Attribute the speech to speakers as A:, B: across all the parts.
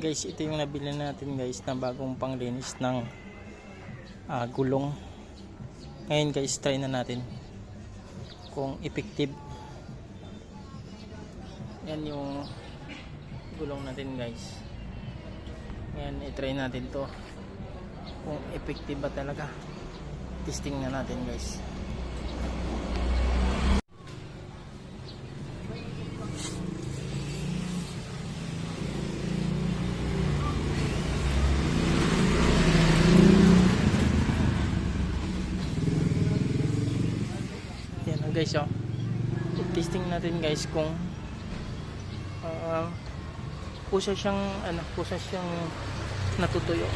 A: Guys, ito yung nabili natin guys na bagong panglinis ng ah, gulong. Ngayon guys, try na natin kung effective. Yan yung gulong natin guys. Ngayon, i-try natin to kung effective ba talaga. Testing na natin guys. Yan na guys oh. Testing natin guys kung uh, kusa siyang ano, kusa siyang natutuyo.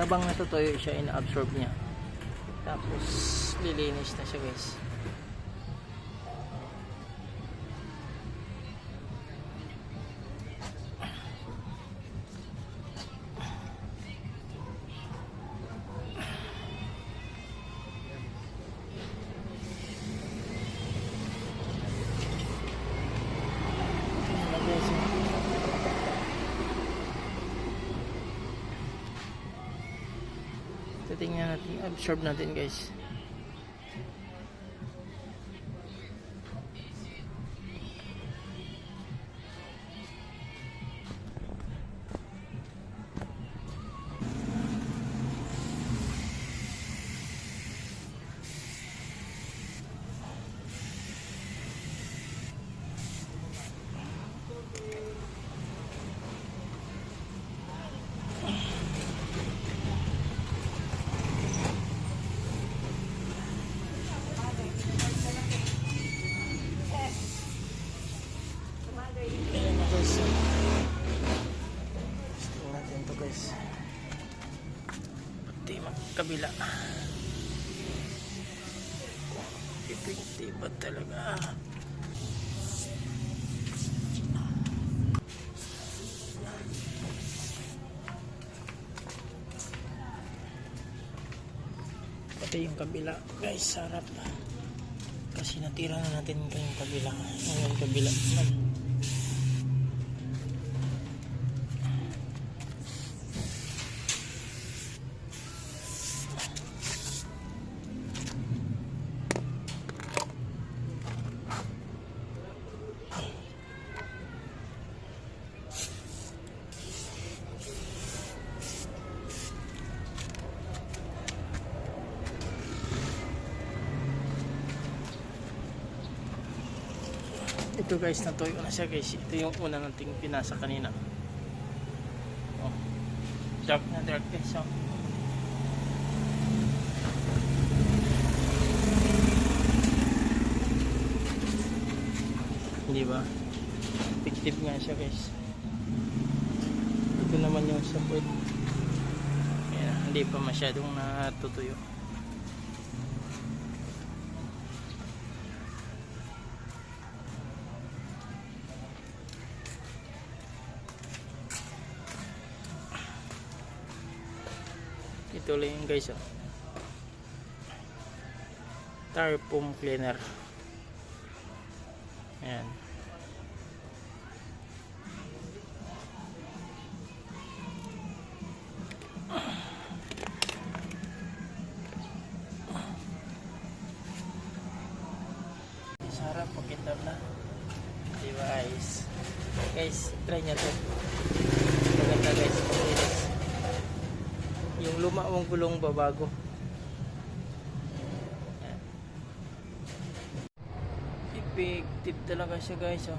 A: Habang natutuyo siya, ina-absorb niya. Tapos lilinis na siya guys. Titingnan natin, absorb natin guys. Guys. Pati magkabila. Effective ba talaga? Pati yung kabila guys, sarap. Kasi natira na natin yung kabila. Yung kabila naman. Ito guys, natuyo na siya guys. Ito yung una nating pinasa kanina. Oh. Dark na dark guys. Oh. Hindi ba? Effective nga siya guys. Ito naman yung puwet. Ayan, hindi pa masyadong natutuyo. Ito lang yung guys oh. Foam cleaner. Ayan. Sarap pakita na. Diba guys? Guys, try nyo to. Maganda guys. Luma mong gulong babago. Effective talaga siya guys oh.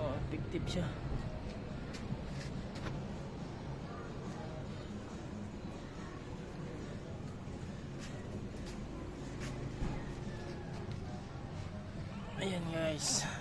A: oh effective siya. Ayan guys